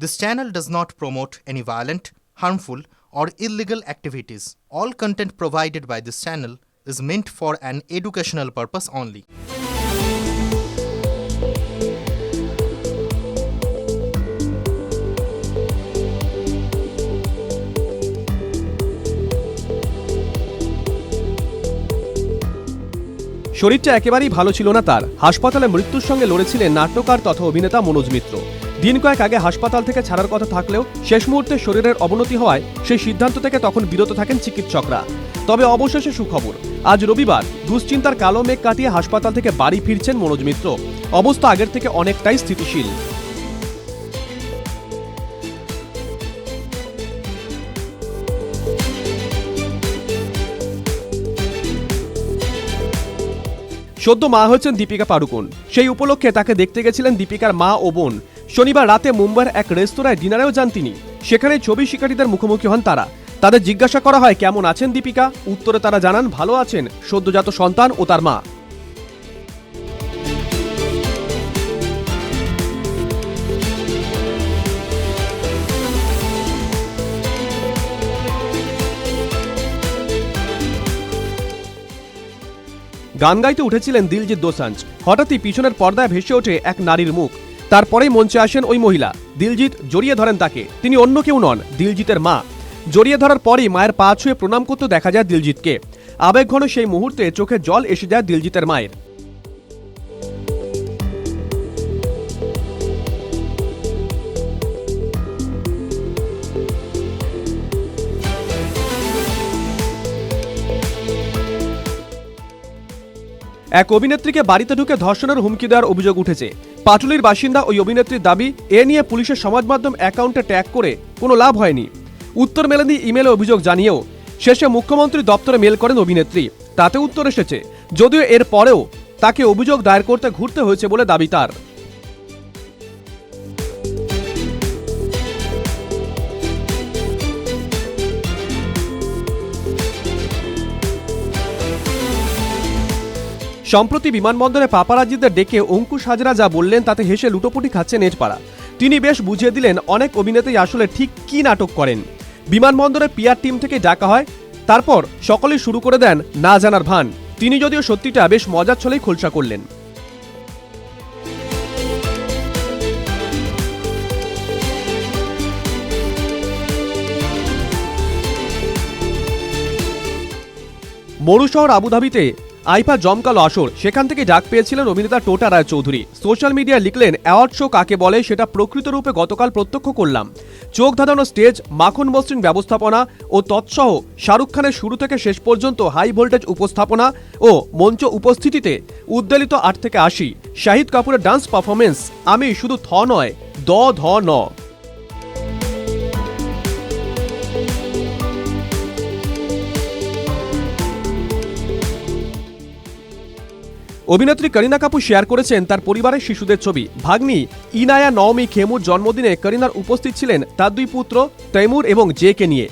This channel does not promote any violent, harmful, or illegal activities. All content provided by this channel is meant for an educational purpose only. শরীরটা একেবারেই ভালো ছিল না তার হাসপাতালে মৃত্যুর সঙ্গে লড়েছিলেন নাট্যকার তথা অভিনেতা মনোজ মিত্র দিন কয়েক আগে হাসপাতাল থেকে ছাড়ার কথা থাকলেও শেষ মুহূর্তে শরীরের অবনতি হওয়ায় সেই সিদ্ধান্ত থেকে তখন বিরত থাকেন চিকিৎসকরা। তবে অবশেষে সুখবর, আজ রবিবার দুশ্চিন্তার কালো মেঘ কাটিয়ে হাসপাতাল থেকে বাড়ি ফিরছেন মনোজ মিত্র। অবস্থা আগের থেকে অনেকটাই স্থিতিশীল। সদ্য মা হয়েছেন দীপিকা পাড়ুকোন। সেই উপলক্ষে তাকে দেখতে গেছিলেন দীপিকার মা ও বোন। শনিবার রাতে মুম্বাইয়ের এক রেস্তোরাঁয় ডিনারেও যান তিনি। সেখানে ছবি শিকারীদের মুখোমুখি হন তারা। তাদের জিজ্ঞাসা করা হয়, কেমন আছেন দীপিকা? উত্তরে তারা জানান, ভালো আছেন। সদ্যজাত সন্তান ও তার মা। গান গাইতে উঠেছিলেন দিলজিৎ দোসাঞ্জ। হঠাৎই পিছনের পর্দায় ভেসে ওঠে এক নারীর মুখ। তারপরেই মঞ্চে আসেন ওই মহিলা। দিলজিৎ জড়িয়ে ধরেন তাকে। তিনি অন্য কেউ নন, দিলজিতের মা। জড়িয়ে ধরার পরই মায়ের পা ছুঁয়ে প্রণাম করতে দেখা যায় দিলজিৎকে। আবেগঘন সেই মুহূর্তে চোখে জল এসে যায় দিলজিতের মায়ের। এক অভিনেত্রীকে বাড়িতে ঢুকে ধর্ষণের হুমকি দেওয়ার অভিযোগ উঠেছে। পাটুলির বাসিন্দা ওই অভিনেত্রীর দাবি, এ নিয়ে পুলিশের সমাজ মাধ্যম অ্যাকাউন্টে ট্যাগ করে কোনো লাভ হয়নি। উত্তর মেলেনি ইমেলে অভিযোগ জানিয়েও শেষে মুখ্যমন্ত্রী দপ্তরে মেল করেন অভিনেত্রী। তাতে উত্তর এসেছে, যদিও এর পরেও তাকে অভিযোগ দায়ের করতে ঘুরতে হয়েছে বলে দাবি তার। সম্প্রতি বিমানবন্দরে পাপারাজিদের ডেকে অঙ্কুশ হাজরা যা বললেন তাতে হেসে লুটোপুটি খাচ্ছে নেটপাড়া তিনি বেশ বুঝিয়ে দিলেন অনেক অভিনেতাই আসলে ঠিক কী নাটক করেন। বিমানবন্দরে পিআর টিম থেকে ডাকা হয়, তারপর সকলেই শুরু করে দেন না জানার ভান। তিনি যদিও সত্যিটা বেশ মজার ছলেই খোলসা করলেন। মরু শহর আবুধাবিতে আইফা জমকালো আসর। সেখান থেকে ডাক পেয়েছিলেন অভিনেতা টোটা রায় চৌধুরী সোশ্যাল মিডিয়ায় লিখলেন, অ্যাওয়ার্ড শো কাকে বলে সেটা প্রকৃত রূপে গতকাল প্রত্যক্ষ করলাম। চোখ ধাঁধানো স্টেজ, মাখন মসৃণ ব্যবস্থাপনা ও তৎসহ শাহরুখ খানের শুরু থেকে শেষ পর্যন্ত হাই ভোল্টেজ উপস্থাপনা ও মঞ্চ উপস্থিতিতে উদ্বেলিত আট থেকে আশি। শাহিদ কাপুরের ডান্স পারফরমেন্স আমি শুধু থ নয়, দ ধ ন। অভিনেত্রী করিনা কাপুর শেয়ার করেছেন তার পরিবারের শিশুদের ছবি। ভাগ্নি, ইনায়া নওমি খেমুর জন্মদিনে করিনার উপস্থিত ছিলেন তার দুই পুত্র, তৈমুর এবং জেকে নিয়ে।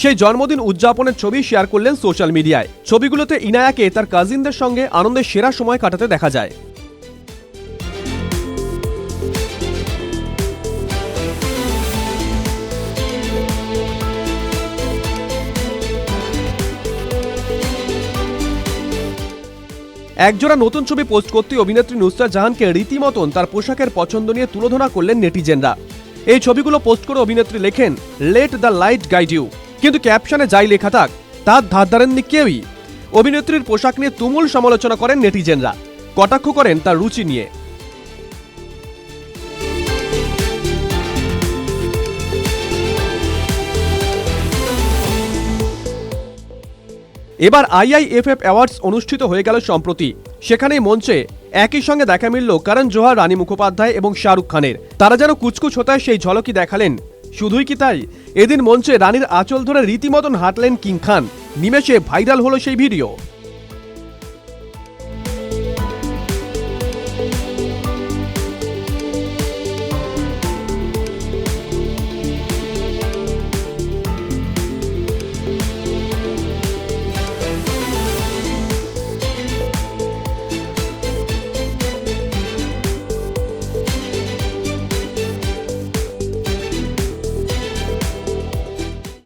সেই জন্মদিন উদযাপনের ছবি শেয়ার করলেন সোশ্যাল মিডিয়ায় ছবিগুলোতে ইনায়াকে তার কাজিনদের সঙ্গে আনন্দের সেরা সময় কাটাতে দেখা যায়। একজোড়া নতুন ছবি পোস্ট করতে অভিনেত্রী নুসরা জাহানকে রীতিমতন তার পোশাকের পছন্দ নিয়ে তুলোধনা করলেন নেটিজেনরা। এই ছবিগুলো পোস্ট করে অভিনেত্রী লেখেন let the light guide you কিন্তু ক্যাপশনে যাই লেখা থাক, তার ধার ধারেননি কেউই। অভিনেত্রীর পোশাক নিয়ে তুমুল সমালোচনা করেন নেটিজেনরা। কটাক্ষ করেন তার রুচি নিয়ে। এবার আইআইএফএফ অ্যাওয়ার্ডস অনুষ্ঠিত হয়ে গেল সম্প্রতি। সেখানেই মঞ্চে একই সঙ্গে দেখা মিলল করণ জোহার, রানী মুখোপাধ্যায় এবং শাহরুখ খানের। তারা যেন কুচকুচ হতায় সেই ঝলকি দেখালেন। শুধুই কি তাই? এদিন মঞ্চে রানীর আঁচল ধরে রীতিমতন হাঁটলেন কিং খান। নিমেষে ভাইরাল হলো সেই ভিডিও।